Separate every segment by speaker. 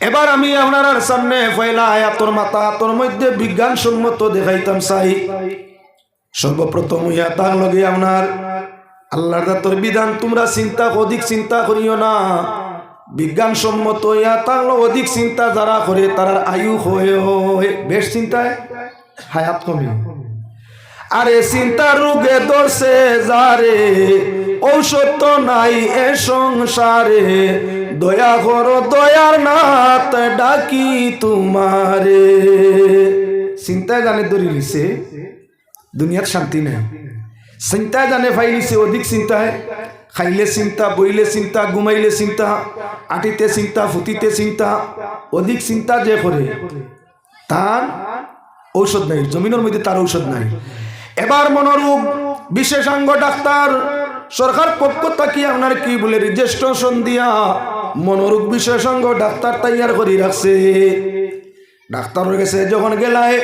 Speaker 1: এবার আমি আপনার সামনে পয়লা আয়াতর মাথা আতর মধ্যে বিজ্ঞান সম্মত দেখাইতাম চাই সর্বপ্রথম ইয়া তার লগে আপনার আল্লাহর দাতর বিধান, তোমরা চিন্তা অধিক চিন্তা করিও না। বিজ্ঞান সম্মত ইয়া তার অধিক চিন্তা যারা করে, তারা আয়ু হয়ে, হয়, বেশ চিন্তায় হায়াত কমে। আরে চিন্তা রোগে ধরছে যারে, ঔষধ তো নাই এ সংসারে। দয়া করো দয়ার নাথ, ডাকি তোমারে। চিন্তায় জানে ধরি লিছে দুনিয়ার শান্তি নেই। চিন্তায় জানে ফাইলিছে, অধিক চিন্তায় খাইলে চিন্তা, বইলে চিন্তা, ঘুমাইলে চিন্তা, আটিতে চিন্তা, ফুটিতে চিন্তা, অধিক চিন্তা যে করে, তার ঔষধ নাই, জমিনের মধ্যে তার ঔষধ নাই। এবার মনোরোগ বিশেষাঙ্গ ডাক্তার, সরকার পক্ষ থাকি আপনার কি বলে রেজিস্ট্রেশন দিয়া মনোরোগ বিশেষাঙ্গ ডাক্তার তৈয়ার করে রাখছে। ডাক্তারের কাছে যখন গেলায়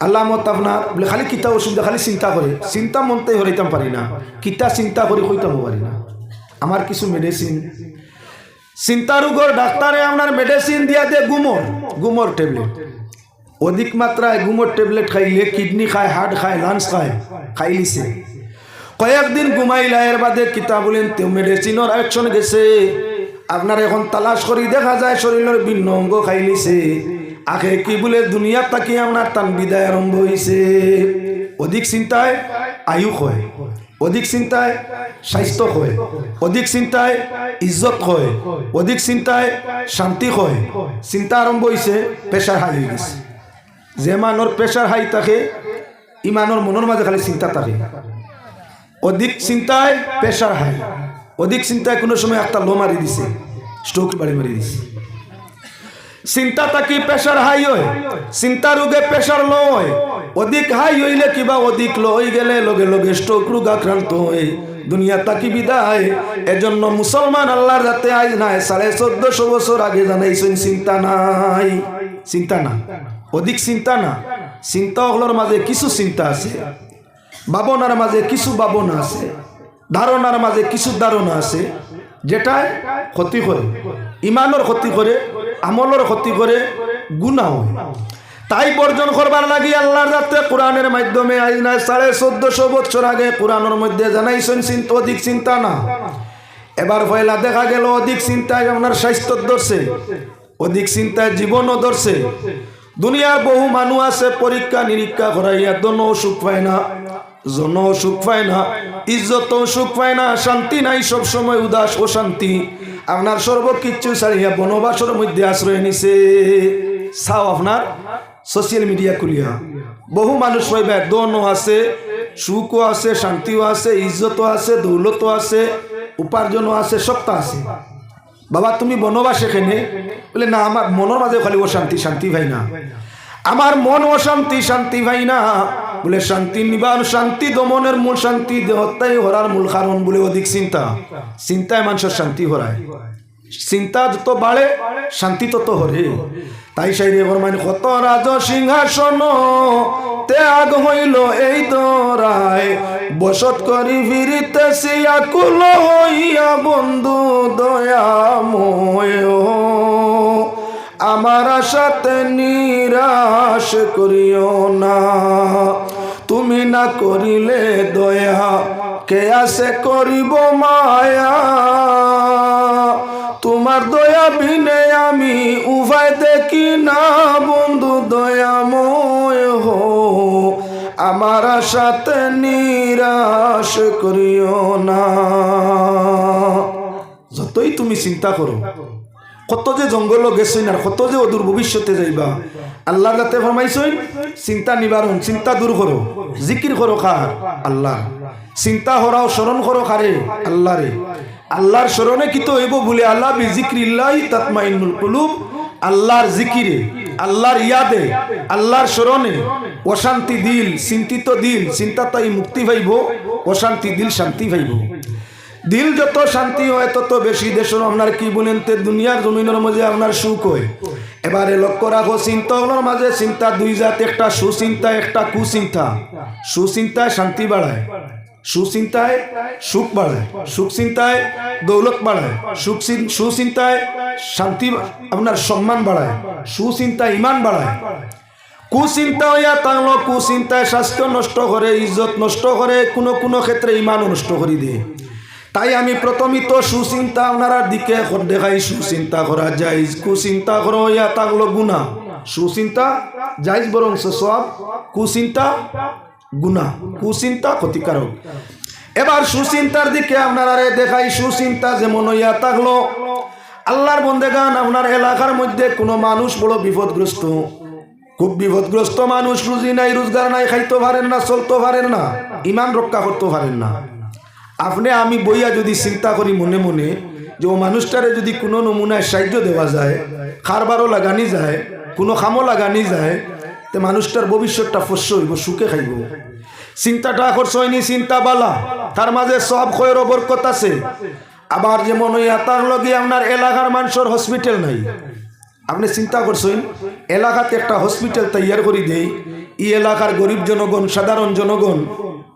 Speaker 1: আল্লামত আপনার, বলে খালি কিতা ওষুধ খালি চিন্তা করে। চিন্তা মনতে হরিতাম পারি না। কিতা চিন্তা করে কইতাম পারি না। আমার কিছু মেডিসিন চিন্তা রোগর ডাক্তারে আপনার মেডিসিন দিয়া দিয়ে গুমর গুমর ট্যাবলেট অধিক মাত্রায় গুমর ট্যাবলেট খাইলে কিডনি খায় হার্ট খায় লাঞ্চ খায় খাইলিছে কয়েকদিন ঘুমাইলা এর বাদে কিতা বলেন তেও মেডিসিনের অ্যাকশন গেছে। আপনার এখন তালাশ করি, দেখা যায় শরীরের ভিন্ন অঙ্গ খাইলিছে। আখে কি বলে দুনিয়া তাকি আপনার তান বিদায় আরম্ভ হয়েছে অধিক চিন্তায় আয়ু হয়, অধিক চিন্তায় স্বাস্থ্য হয়, অধিক চিন্তায় ইজ্জত হয়, অধিক চিন্তায় শান্তি হয়। চিন্তা আরম্ভ হয়েছে প্রেশার হাই হয়ে গেছে। যে মানুষ প্রেশার হাই থাকে, ইমানোর মনের মাঝে খালি চিন্তা থাকে। অধিক চিন্তায় প্রেশার হাই। অধিক চিন্তায় কোনো সময় একটা লো মারি দিছে স্ট্রোক বাড়ি মারি দিছে। চিন্তা থাকি প্রেশার হাই হয়, চিন্তা রোগে প্রেশার লো হয়। অধিক হাই হইলে কিবা অধিক লো হয়ে গেলে লগে লগে স্ট্রোক রোগ আক্রান্ত হয়ে। দুনিয়া তাকি বিদায়, এজন্য মুসলমান আল্লাহর যাতে আজ নাই, সাড়ে চোদ্দশো বছর আগে জানাইছেন চিন্তা নাই। চিন্তা না, অধিক চিন্তা না। চিন্তা হলোর মাঝে কিছু চিন্তা আছে, ভাবনার মাঝে কিছু ভাবনা আছে। ধারণার মাঝে কিছু ধারণা আছে, যেটাই ক্ষতি করে। ইমানের ক্ষতি করে, আমলের ক্ষতি করে গুণা হয়। তাই বর্জন করবার লাগি আল্লাহর যাতে কোরআনের মাধ্যমে আজ নাই, সাড়ে চোদ্দশো বছর আগে কোরআনের মধ্যে জানাইছেন, চিন্তা অধিক চিন্তা না। এবার পয়লা দেখা গেল, অধিক চিন্তায় আপনার স্বাস্থ্য ধরছে, অধিক চিন্তায় জীবনও ধরছে। দুনিয়ার বহু মানুষ আছে পরীক্ষা নিরীক্ষা করাইয়া, দন সুখ পায় না। জন সুখ পায় না ইজ্জত সুখ পায় না, শান্তি নাই সব সময় উদাস ও শান্তি। আপনার সর্বকিচ্ছু ছাড়িয়া বনবাসের মধ্যে আশ্রয় নিছে। চাও আপনার? সোশ্যাল মিডিয়া খুলিয়া। বহু মানুষ পাইবে দনও আছে, সুখও আছে, শান্তিও আছে, ইজ্জতও আছে, দৌলতও আছে, উপার্জনও আছে, সবটা আছে। বাবা, তুমি বনবাস এখানে? বলে, না, আমার মনের মাঝে খালি অশান্তি, শান্তি ভাই না। আমার মন অশান্তি, শান্তি ভাই না। বলে শান্তি নিবার শান্তি দমনের মূল শান্তি দেহত্যাই হরার মূল কারণ বলে অধিক চিন্তা। চিন্তায় মানুষের শান্তি হরায় চিন্তা যত বাড়ে, শান্তি তত হরে। তাই সেই রেবর মানে কত রাজ সিংহাসন ত্যাগ হইল এই দরায় বসত করি ফিরিতেছি, আকুল হইয়া বন্ধু দয়াময়। আমার আশাতে নিরাশ করিও না। তুমি না করিলে দয়া, কে আসে করিব মায়া? তোমার দয়া বিনে আমি উভয় দেখি না, বন্ধু দয়া দয়াময় হো আমার সাথে নিরাশ করিও না। যতই তুমি চিন্তা করো, কত যে জঙ্গল গেছইন আর কত যে অদূর ভবিষ্যতে যাইবা আল্লাহর কাছে ফরমাইছইন চিন্তা নিবারণ, চিন্তা দূর করো, জিকির করো কার? আল্লাহ। চিন্তা হরাও, স্মরণ করো কারে? আল্লাহ রে আল্লাহর স্মরণে কি তো হইব বলে আল্লাহ বি জিক্রিল্লাহি তাতমাইনুল কুলুব। আল্লাহর জিকিরে, আল্লাহর ইয়াদে, আল্লাহর স্মরণে অশান্তি দিল, চিন্তিত দিল, চিন্তা তাই মুক্তি পাইব, অশান্তি দিল, শান্তি পাইব। দিল যত শান্তি হয়, তত বেশি দেশের আপনার কি বলেন তে, দুনিয়ার জমিনের মাঝে আপনার সুখ হয়। এবারে লক্ষ্য রাখো চিন্তাগুলোর মাঝে চিন্তা দুই জাত, একটা সুচিন্তা, একটা কুচিন্তা। সুচিন্তায় শান্তি বাড়ায়, সুচিন্তায় সুখ বাড়ায় সুখ চিন্তায় দৌলত বাড়ায় সুখ চিন- সুচিন্তায় শান্তি আপনার সম্মান বাড়ায় সুচিন্তা ইমান বাড়ায়। কুচিন্তা হইয়া তাংলো, কুচিন্তায় স্বাস্থ্য নষ্ট করে, ইজ্জত নষ্ট করে, কোনো কোনো ক্ষেত্রে ইমানও নষ্ট করে দিয়ে তাই আমি প্রথমই তো সুচিন্তা আপনার দিকে দেখাই, সুচিন্তা করা যায়। কুচিন্তা করো, ইয়া তাগলো গুণা সুচিন্তা যাইজ বরং সব কুচিন্তা গুণা কুচিন্তা ক্ষতিকারক। এবার সুচিন্তার দিকে আপনারা দেখাই, সুচিন্তা যেমন ইয়া থাকল আল্লাহর বন্দেগান আপনার এলাকার মধ্যে কোনো মানুষ বড় বিপদগ্রস্ত। খুব বিপদগ্রস্ত মানুষ, রুজি নাই, রোজগার নাই খাইতে পারেন না চলতে পারেন না, ইমান রক্ষা করতে পারেন না। আপনি আমি বইয়া যদি চিন্তা করি মনে মনে যে ও মানুষটারে যদি কোনো নমুনায় সাহায্য দেওয়া যায়, খারবারও লাগানি যায়, কোনো খামও লাগানি যায়, তে মানুষটার ভবিষ্যৎটা ফস্য হইব, সুখে খাইব। চিন্তাটা করছ হয়নি চিন্তা বালা তার মাঝে সব খয়ের বরকত আছে। আবার যেমন ওই তার লগে আপনার এলাকার মানুষের হসপিটাল নাই। আপনি চিন্তা করছেন এলাকাতে একটা হসপিটাল তৈয়ার করে দেই। ই এলাকার গরিব জনগণ, সাধারণ জনগণ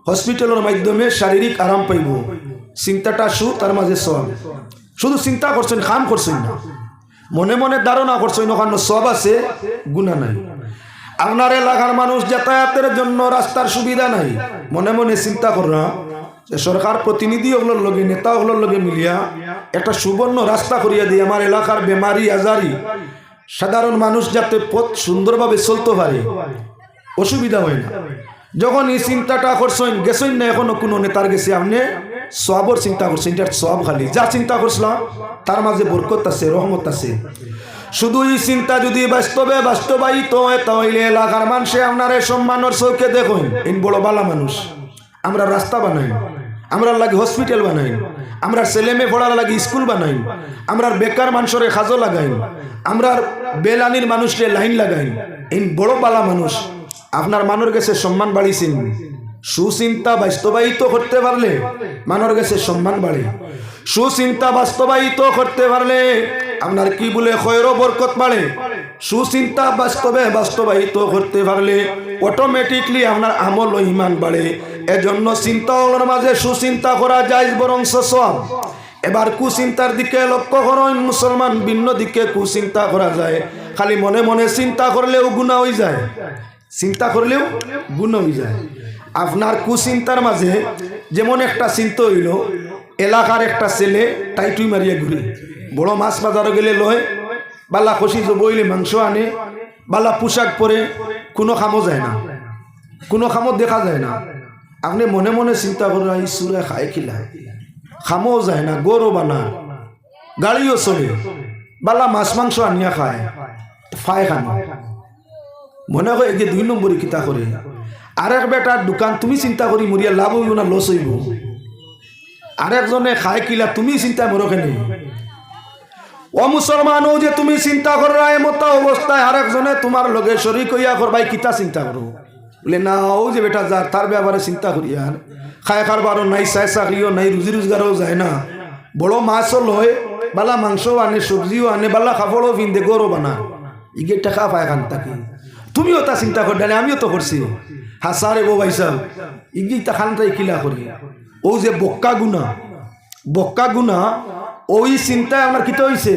Speaker 1: হসপিটালের মাধ্যমে শারীরিক আরাম পাইব। চিন্তাটা সু তার মাঝে সব শুধু চিন্তা করছেন খাম করছেন না। মনে মনে ধারণা করছেন, ওখানে সব আছে, গুণা নাই। আপনার এলাকার মানুষ যাতায়াতের জন্য রাস্তার সুবিধা নাই। মনে মনে চিন্তা কররা যে সরকার প্রতিনিধি ওগুলোর লগে, নেতা ওগুলোর লগে মিলিয়া একটা সুবর্ণ রাস্তা করিয়া দিয়ে আমার এলাকার বেমারি, আজারি, সাধারণ মানুষ যাতে পথ সুন্দরভাবে চলতে পারে, অসুবিধা হয় না। যখন এই চিন্তাটা করছেন, গেছেন না এখনও কোনো নেতার গেছে আপনি? সবর চিন্তা করছেন, এটার সব খালি। যা চিন্তা করছিলাম, তার মাঝে বরকত আছে, রহমত আছে। শুধু এই চিন্তা যদি বাস্তবে বাস্তবায়িত হয়, তাহলে এলাকার মানুষে আপনার সম্মানের চৌকে দেখুন। ইন বড় বালা মানুষ। আমরা রাস্তা বানাই। আমরা লাগে হসপিটাল বানাই। আমরা ছেলে মেয়ে পড়ার লাগে স্কুল বানাই। আমরা বেকার মানুষের খাজো লাগাই। আমরা বেলানির মানুষকে লাইন লাগাই। এই বড় বালা মানুষ। আপনার মানুষ কাছে সম্মান বাড়িয়েছেন সুচিন্তা বাস্তবায়িত করতে পারলে মানুষ কাছে সম্মান বাড়ে। সুচিন্তা বাস্তবায়িত করতে পারলে আপনার কি বলে খয়র বরকত বাড়ে? সুচিন্তা বাস্তবে বাস্তবায়িত করতে পারলে অটোমেটিকলি আপনার আমল ও ইমান বাড়ে। এজন্য চিন্তা ওগুলোর মাঝে সুচিন্তা করা যায় বরং সব এবার কুচিন্তার দিকে লক্ষ্য করেন, মুসলমান ভিন্ন দিকে কুচিন্তা করা যায়। খালি মনে মনে চিন্তা করলেও গুণা হয়ে যায়। চিন্তা করলেও গুণ হয়ে যায় আপনার কুচিন্তার মাঝে যেমন একটা চিন্তা হইল, এলাকার একটা ছেলে টাইটুই মারিয়া ঘুরে। বড় মাছ বাজারে গেলে লয়, বালা খসি বইলে মাংস আনে, বালা পোশাক পরে কোনো খামো যায় না। কোনো খামত দেখা যায় না। আপনি মনে মনে চিন্তা করেন এই সুরে খায় খিলায় খামও যায় না, গরু বানা, গাড়িও চলে, বালা মাছ মাংস আনিয়া খায় ফায় খানো মনে হয় একে দুই নম্বরই কিতা করে। আর এক বেটার দোকান তুমি চিন্তা করি মরিয়া লাভ হইব না লস হইব? আর একজনে খায় কিলা, তুমি চিন্তা মরখানি ও মুসলমানও যে তুমি চিন্তা করা এমত অবস্থায় আর একজনে তোমার লগে শরিক হইয়া করবাই কিতা চিন্তা করো বলে, না ও যে বেটা যার তার ব্যাপারে চিন্তা করি আর খায় খারবারও নাই চাই চাকরিও নাই রুজি রোজগারও যায় না। বড় মাছও লয়, বালা মাংসও আনে সবজিও আনে, বালা কাপড়ও পিন্ধে গরু বানা। ইগে টাকা পায় খান তাকে। তুমিও তা চিন্তা করি ডালে আমিও তো করছি। হাসারে বো ভাই সাহেব ইগি তা খানটাই কিলা করি। ও যে বক্কা গুনা বক্কা গুনা ওই চিন্তায় আপনার কিতে হয়েছে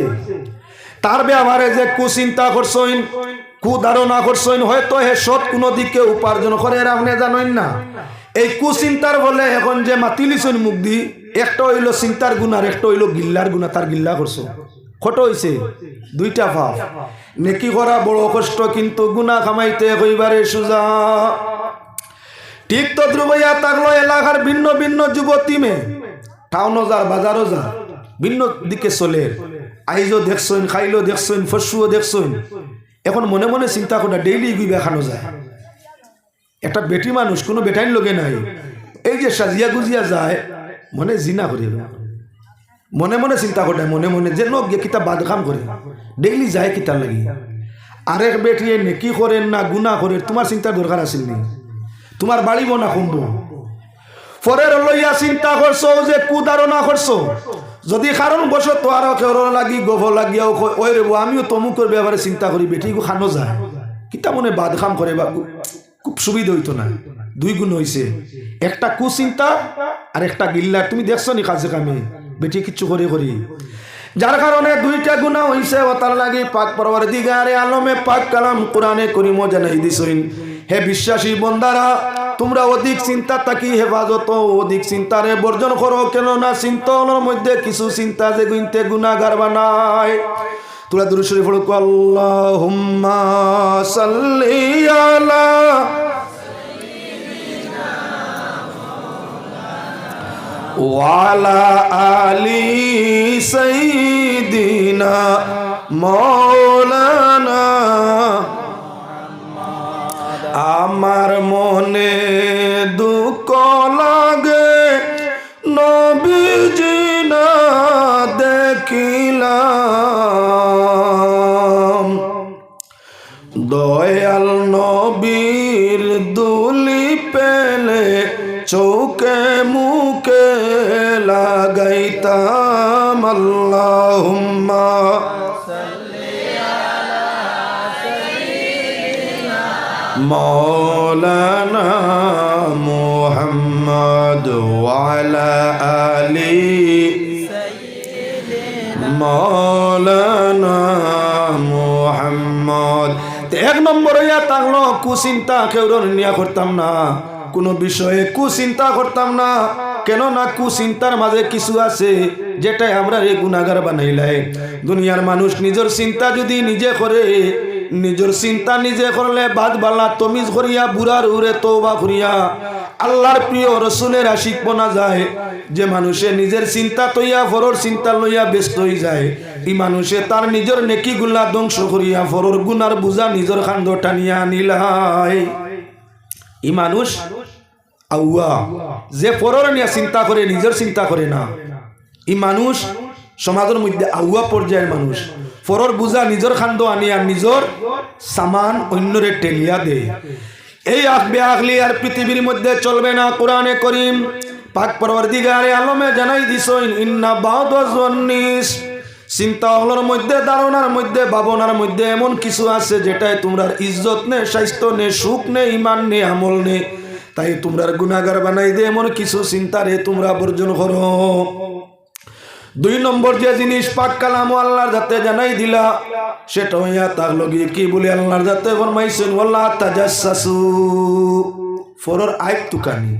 Speaker 1: তার ব্যবহারে যে কুচিন্তা করছইন, কুধারণা করছইন, হয়তো হে সৎ কোনো দিকে উপার্জন করে, এরা আপনি জানেন না। এই কুচিন্তার বলে এখন যে মাতিলিছইন মুখ দি, একটা হইল চিন্তার গুণার একটা হইল গিল্লার গুণা, তার গিল্লা করছ। খট হয়েছে দুইটা ভাব। নেকি করা বড় কষ্ট, কিন্তু গুণা খামাইতে কইবারে সুজা। ঠিক তো ধ্রুবইয়া থাকল এলাকার ভিন্ন ভিন্ন যুবতী মেয়ে। টাউনও যার বাজারও যা ভিন্ন দিকে চলে। আইজও দেখছইন খাইলো দেখছইন ফসুও দেখছইন এখন মনে মনে চিন্তা করে ডেইলি গুই দেখানো যায়। একটা বেটি মানুষ, কোনো বেটাইন লোকে নাই। এই যে সাজিয়া গুজিয়া যায়, মনে জিনা করে মনে মনে চিন্তা করে মনে মনে যে লোক কিতা বাদ কাম করে ডেইলি যায় কিতার লাগি। আরেক বেটিয়ে নেকি করেন না গুণা করে তোমার চিন্তার দরকার আছিল নি? তোমার বাড়িব না কমবো? পরের লইয়া চিন্তা করছ যে কু কুদারণা করছ যদি কারণ বসো তো আর কেউ লাগি গোভ লাগিয়া ওই রেবো আমিও তমুকের ব্যাপারে চিন্তা করি বেটি খানো যায় কিতা মনে বাদ খাম করে বা খুব সুবিধা হইতো না। দুই গুণ হয়েছে একটা কুচিন্তা আর একটা গিল্লা। তুমি দেখছ নি কাজে কামে বেটি কিচ্ছু করে, করি। যার কারণে দুইটা গুণা হইছে, ও তার লাগি পাক পরবর দিগারে আলমে পাক কালাম কোরআনে করিম জানাই দিছইন হে বিশ্বাসী বন্দারা, তোমরা অধিক চিন্তা থাকি হেফাজত, অধিক চিন্তারে বর্জন করো কেন না চিন্তনের মধ্যে কিছু চিন্তা যে গুনতে গুণাগার বানায় তোরা দুরু শরীফ পড়ো আল্লাহুম্মা সাল্লি আলা ওয়ালা আলি সাইয়্যিদিনা মাওলানা আমার মনে দুঃখ লাগে, নবীজি না দেখিলাম। দয়াল নবীর দুলি পেলে চৌকে লাগাইতাম আল্লাহুম্মা مولانا محمد وعلى آله মৌলানা মোহাম্মদ তো এক নম্বর ইয়া তাহলো কুচিন্তা কেউ নিয়া করতাম না কোনো বিষয়ে কুচিন্তা করতাম না কেন না কুচিন্তার মাঝে কিছু আছে যেটাই আমরা এই গুণাগার বানাইলাই দুনিয়ার মানুষ নিজের চিন্তা যদি নিজে করে, নিজের চিন্তা নিজে করলে বাদ বালা, তমিজ করিয়া বুড়ার উড়ে তৌবা করিয়া আল্লাহর প্রিয় রসুলের আশিক বনা যায়। যে মানুষে নিজের চিন্তা তৈয়া, ফরর চিন্তা লইয়া ব্যস্ত হয়ে যায় ই মানুষে তার নিজের নেকি গুলা ধ্বংস করিয়া, ফরর গুনার বুঝা নিজের খান্দ টানিয়া নিলাই ই মানুষ আউয়া। যে পরর নিয়ে চিন্তা করে নিজের চিন্তা করে না। ই মানুষ, সমাজের মধ্যে আউয়া পর্যায়ের মানুষ। পরর বুঝা নিজের খান্দ আনিয়া নিজের সামান অন্যরে টেলিয়া দে। এই আখবে আখলি আর পৃথিবীর মধ্যে চলবে না কোরআনে করিম। পাক পরবর্তীকারে আলমে জানাই দিস ইন্না বাউদ্দিস চিন্তা হলোর মধ্যে, ধারণার মধ্যে, ভাবনার মধ্যে এমন কিছু আছে যেটাই তোমরা ইজ্জত নে স্বাস্থ্য নে সুখ নে ইমান নে আমল নে তাই তোমরা গুণাগার বানাই দে, এমন কিছু চিন্তা চিন্তারে তোমরা বর্জন করো। দুই নম্বর যে জিনিস, পাক কালাম আল্লাহর যাতে জানাই দিলা, সেটা হইয়া তার লগে কি বলে আল্লাহর যাতে ফরমাইছেন ওয়াল্লাহ তাজাসসু ফরর আইব তুকানি।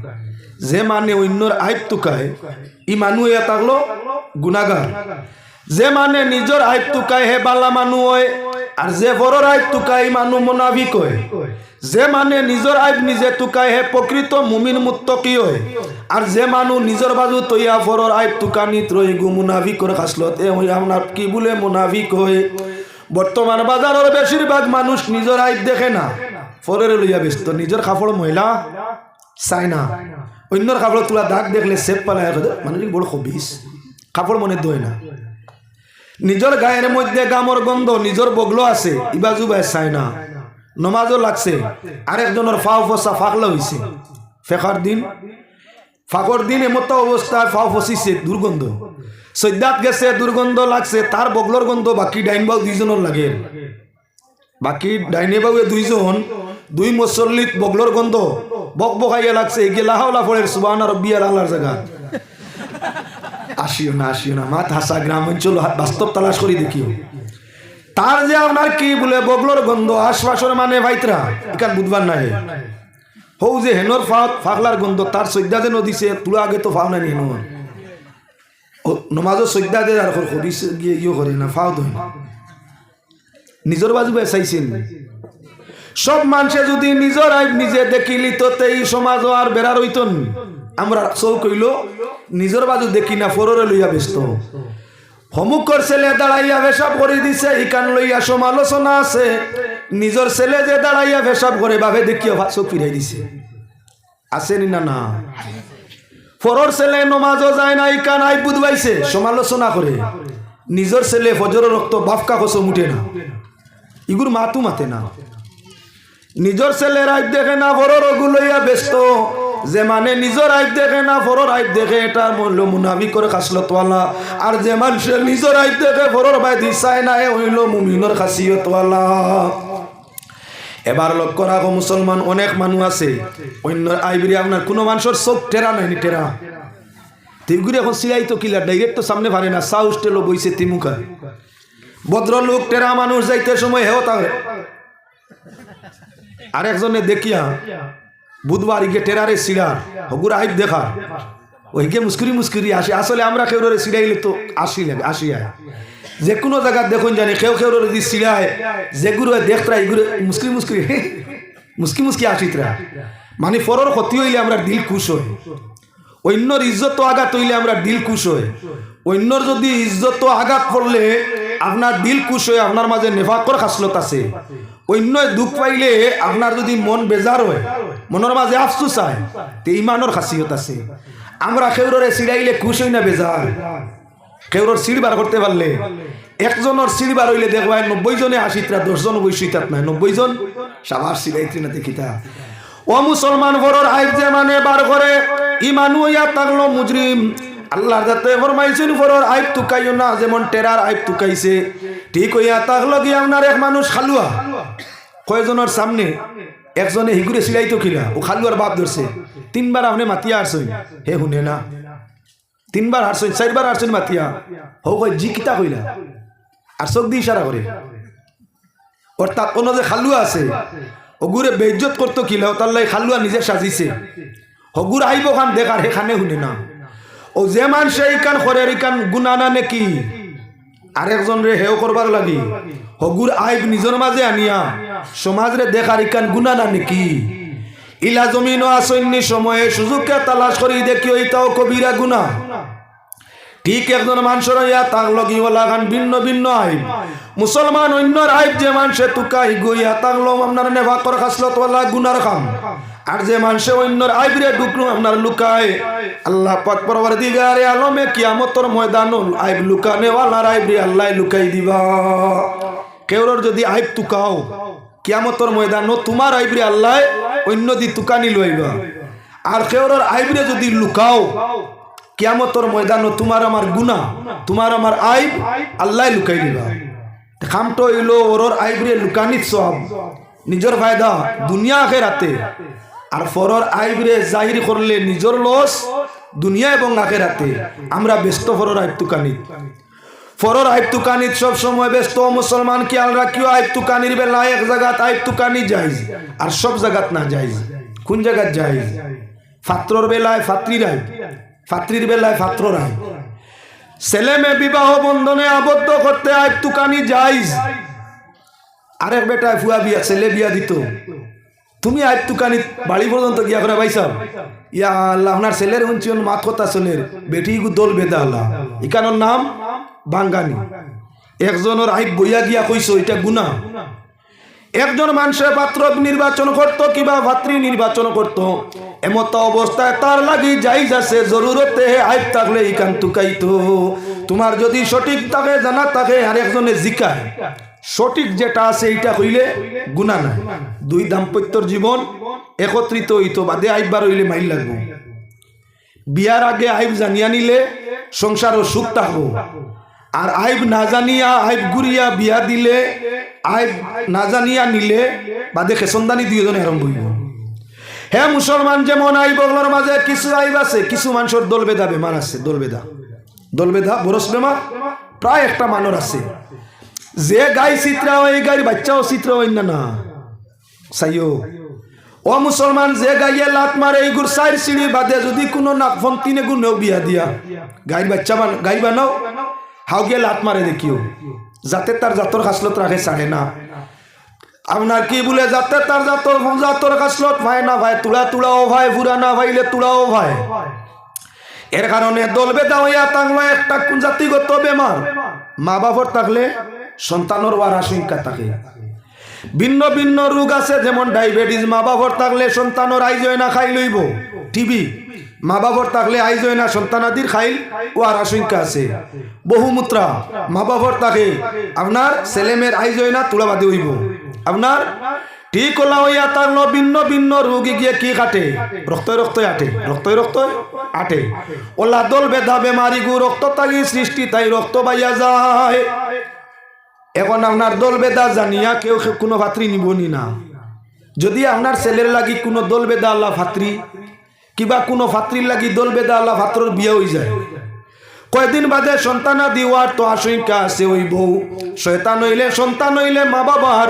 Speaker 1: যে মানে অন্যর আইব তুকায় ই মানুহ ইয়া গুনাগার যে মানে নিজের আইব তুকায় হে বালা মানুহ হয়, আর যে ফরর আইব তুকায় মানুহ মোনাফিক কয় যে মানে নিজের আইব নিজে তুকায় হে প্রকৃত মুমিন মুত্তকি হয় আর যে মানুষ নিজের বাজু তৈয়া ফরর আইব তুকানিত রই গু মুনাফিকর খাসলত এ হই আপনার কি বলে মুনাফিক কয় বর্তমান বাজারের বেশিরভাগ মানুষ নিজের আইব দেখে না। ফরের লইয়া ব্যস্ত। নিজের কাপড় মহিলা চাই না। অন্যর কাপড় তোলা দাগ দেখলে সেপ পালায়। মানুষ বড় খবিস কাপড় মনে দই না। নিজের গায়ের মধ্যে গামর গন্ধ, নিজের বগলো আছে ইবাজু বাই চাই না। নমাজও লাগছে, আরেকজনের ফাও ফসা ফাঁকলা হয়েছে ফেকার দিন, ফাঁকর দিন এমত অবস্থায় ফাও ফসিছে, দুর্গন্ধ। সৈদাত গেছে, দুর্গন্ধ লাগছে, তার বগলোর গন্ধ, বাকি ডাইন বাউ দুইজনের লাগে। বাকি ডাইনে বাউয়ে দুইজন, দুই মুসল্লিত বগলোর গন্ধ, বক বকাইয়া লাগছে গেলা হাওলা ফলের সুবান আর বিয়ার আল্লাহর জায়গা আসিও না আসিও না। মাত হাসা গ্রাম অঞ্চল বাস্তব তালাশ করি দেখিও। তার যে আপনার কি বলে, বগলোর গন্ধ, আশপাশের মানে ভাইতরা এখান বুধবার নাই হৌ যে হেনর ফাঁক ফাঁকলার গন্ধ, তার সৈদ্যা যে নদীছে তুলা আগে তো ফাও নাই হেন নমাজও সৈদ্যা দে আর হদিস গিয়ে ইয়ে করে না, ফাও ধরে নিজের বাজু চাইছেন। সব মানুষে যদি নিজের আইব, নিজে দেখিলি তো এই সমাজ আর বেড়ার হইতন আমরা চৌ কইল, নিজের বাজু দেখি না, ফররে লইয়া ব্যস্ত। হমুকর ছেলে দাঁড়াইয়া ভেসাব করে দিছে ইকান লইয়া সমালোচনা আছে। নিজের ছেলে যে দাঁড়াইয়া ভেসাব করে ভাবে দেখিয়া চোখ ফিরাই দিছে। আছে আসেনি না না? ফরর ছেলে নমাজও যায় না ইকান আই বুধবাইছে সমালোচনা করে। নিজের ছেলে ফজর রক্ত বাফকা কসো মুঠে না। ইগুর মাতু মাতে না। নিজের ছেলের আইব দেখে না, ফরর ওগুলোইয়া ব্যস্ত। যে মানে নিজের আইব দেখে না, ফরর আইব দেখে, এটা মূল্য মুনাবি করে খাসলতওয়ালা আর যে মানুষের নিজের আইব দেখে, ফরর বাই দিশায় না হইল মুমিনর খাসিয়তওয়ালা। এবার লক্ষ্য রাখো, মুসলমান অনেক মানুষ আছে, অন্য আইবরি আপনার কোনো মানুষের চোখ টেরা নাইনি টেরা। তিগুরি এখন সিলাই তো কিলার ডাইরেক্ট তো সামনে পারে না সাউস টেলো বইছে তিমুখা ভদ্রলোক টেরা মানুষ যাইতে সময় হেও তাহলে আরেকজনে দেখিয়া বুধবার ইগে টেরারে সিরার, হগুর আইব দেখা ওইকে মুস্কুরি মুস্কুরি আসে। আসলে আমরা কেউ সিরাইলে তো আসি লাগে, আসি আয়। যে কোনো জায়গা দেখুন জানি কেউ কেউ যদি সিরায় যেগুলো দেখতরা এগুলো মুস্কুরি মুস্কুরি মুস্কি মুস্কি আসিতরা। মানে ফরর ক্ষতি হইলে আমরা দিল খুশ হয় অন্যর ইজ্জত আঘাত হইলে আমরা দিল খুশ হয় অন্যর যদি ইজ্জত আঘাত করলে, আপনার দিল খুশ হয়ে আপনার মাঝে নেফাকর খাসলত আছে। অন্য দুঃখ পাইলে আপনার যদি মন বেজার হয় মনের মাঝে আফসুস হয় তে ইমানের খাসিয়ত আছে। আমরা কেউরে সিড়াইলে খুশ হই না বেজার কেউর সিঁড়ি করতে পারলে একজনের সিঁড়ি হইলে দেখবা নব্বই জনে আশিতরা দশজন বৈশিতাত নাই। নব্বই জন সাবার সিলাইত্রি না দেখিতা ও মুসলমান বড়র আইব যে মানে বার করে ইমানু ইয়া তাগলো মুজরিম আল্লাহর যাতে ফরমাইছেন ফরর আইব তুকাইও না, যেমন টেরার আইব তুকাইছে। ঠিক হইয়া তাগলো গিয়ে আপনার এক মানুষ খালুয়া, কয়জনের সামনে? একজনে হিগুরে সিলাইতো খিলা ও খালুয়ার বাপ ধরছে। তিনবার আপনি মাতিয়া আসছেন হে শুনে না। তিনবার হারছেন, চারবার হারছেন মাতিয়া। হো কই জি কিতা কইলা? আর চোখ দিয়ে ইশারা করে। অর্থাৎ কোনো যে খালুয়া আছে হগুরে বেজ্জত করতো কিলা তার লাই খালুয়া নিজে সাজিছে। হগুর আইব খান দেখার সেখানে শুনে না। ও যে মানুষে ইকান করে ইকান গুণা না নাকি? আরেকজন রে হেও করবার লাগি। হগুর আইব নিজের মাঝে আনিয়া সমাজ রে দেখার ইকান গুণা না নাকি? ইলা জমিন আসন্নি সময়ে সুযোগকে তালাশ করি দেখি ওইটাও কবিরা গুণা। ঠিক একজন মানুষের ইয়া তাক লগি ওলা গান ভিন্ন ভিন্ন আইব। মুসলমান অন্যর আইব যে মানুষে তুকাই গইয়া তাক লম আপনার নেভা কর খাসলত ওলা গুনার খাম। আর যে মানুষে অন্যর আইব রে ডুকরু আপনার লুকায়, আল্লাহ পাক পরবার দিগারে আলমে কিয়ামতর ময়দান আইব লুকানে ওয়ালার আইব রে আল্লাহ লুকাই দিবা। কেউর যদি আইব তুকাও, কিয়ামতর ময়দান তোমার আইবরে আল্লাহ অন্য দি তুকানি লইবা। আর কেউর আইবরে যদি লুকাও, কিয়ামতর ময়দান তোমার আমার গুণা তোমার আমার আইব আল্লাহ লুকাই দিবা। খামটো ইলো ওরর আইবরে লুকানিত সব নিজের ফায়দা দুনিয়া আখেরাতে। আর ফরর আইবরে জাহির করলে নিজের লস দুনিয়া এবং আখেরাতে। আমরা ব্যস্ত ফরর আইব তুকানিত ফরর আইব তুকানিত সব সময় ব্যস্ত, মুসলমান কি আল রাখিও আইব তুকানির বেলা এক জায়গাত আইব তুকানি যাইজ আর সব জায়গাত না যাইজ কোন জায়গাত যাইজ ফাত্রর বেলায় ফাত্রির আইব, ফাত্রির বেলায় ফাত্রর আইব। ছেলে মেয়ে বিবাহ বন্ধনে আবদ্ধ করতে আইব তুকানি যাইজ আরেক বেটায় ফুয়া বিয়া, ছেলে বিয়া দিত। তুমি আইব তুকানি বাড়ি পর্যন্ত গিয়া করে পাইছাও? ইয়া আল্লাহ আপনার ছেলের হুঞ্চিন মাত কথা ছেলের বেটি দোল বেদা আল্লাহ। ইকানোর নাম? বাঙ্গানি। একজনের আইব বইয়া গিয়া কইছো, এটা গুণা একজন মানুষের পাত্র নির্বাচন করত কিবা ভাতৃ নির্বাচন করত, এমত অবস্থায় তার লাগি যাই যাচ্ছে, জরুরতে আইব থাকলে ইকান তুকাইতো তোমার যদি সঠিক থাকে, জানা থাকে আর একজনে জিকায়। সঠিক যেটা আছে এইটা হইলে গুণা নাই। দুই দাম্পত্যর জীবন একত্রিত হইতো, বাদে আইবার হইলে মাইল লাগবো। বিয়ার আগে আইব জানিয়া নিলে সংসারও সুখ থাকব। আর আইব না জানিয়া, আইব গুড়িয়া বিয়া দিলে, আইব না জানিয়া নিলে বাদে খেসন্দানি দুইজনে আরম্ভ হইব। হ্যাঁ মুসলমান, যেমন আইব ওগুলোর মাঝে কিছু আইব আছে, কিছু মানুষের দল বেদা বেমার আছে দল বেদা দল বেদা বরস বেমার, প্রায় একটা মানুষ আছে। যে গাই চিত্রা হয় এই গাড়ি বাচ্চাও চিত্র হয় না না সাইও ও মুসলমান, যে গাইয়ে লাত মারে, এই গুর চার সিঁড়ি বাদে যদি কোনো নাক তিনে গুণেও বিয়া দিয়া। গাইর বাচ্চা বান গাই বানাও। হাও গিয়ে লাত মারে দেখিও। যাতে তার জাতর খাসলত রাখে চাহে না। আপনার কি বলে, যাতে তার জাতর জাতর খাসলত ভাই না ভাই, তুলা তুলাও ভাই ফুরা না ভাইলে তুলাও ভাই। এর কারণে দল বেদা হইয়া থাকল একটা জাতিগত বেমার মা বাবার থাকলে সন্তানের ওয়ার আশঙ্কা থাকে। ভিন্ন ভিন্ন রোগ আছে, যেমন ডায়াবেটিস, মা বাবার থাকলে সন্তানের আইজ না, খাই লইব। টিবি মা বাবার থাকলে আইজ না, সন্তানাদির খাইল ওয়ার আশঙ্কা আছে। বহুমূত্রা মা বাবার থাকে, আপনার ছেলেমেয়ের আইজ না, তুলাবাদি হইব। আপনার ঠিক হলা হইয়া থাকল, ভিন্ন ভিন্ন রোগী গিয়ে কি কাটে রক্ত রক্ত আটে রক্ত রক্ত আটে। ওলা দল, বেধা, বেমারি, গু, রক্ত তাগি সৃষ্টি, তাই রক্ত বাইয়া যায়। এখন আপনার দল বেদা জানিয়া কেউ কোনো ভাতৃ নিবনি না। যদি আপনার ছেলের লাগি কোনো দল বেদা আল্লাহ ভাতৃ, কিবা কোনো ফাত্রির লাগি দল বেদা আল্লাহ ফাত্রর বিয়ে হয়ে যায়। কয়দিন বাদে সন্তানা দিওয়ার তো আশঙ্কা আছে ওই বউ। শয়তান হইলে সন্তান হইলে মা বাবার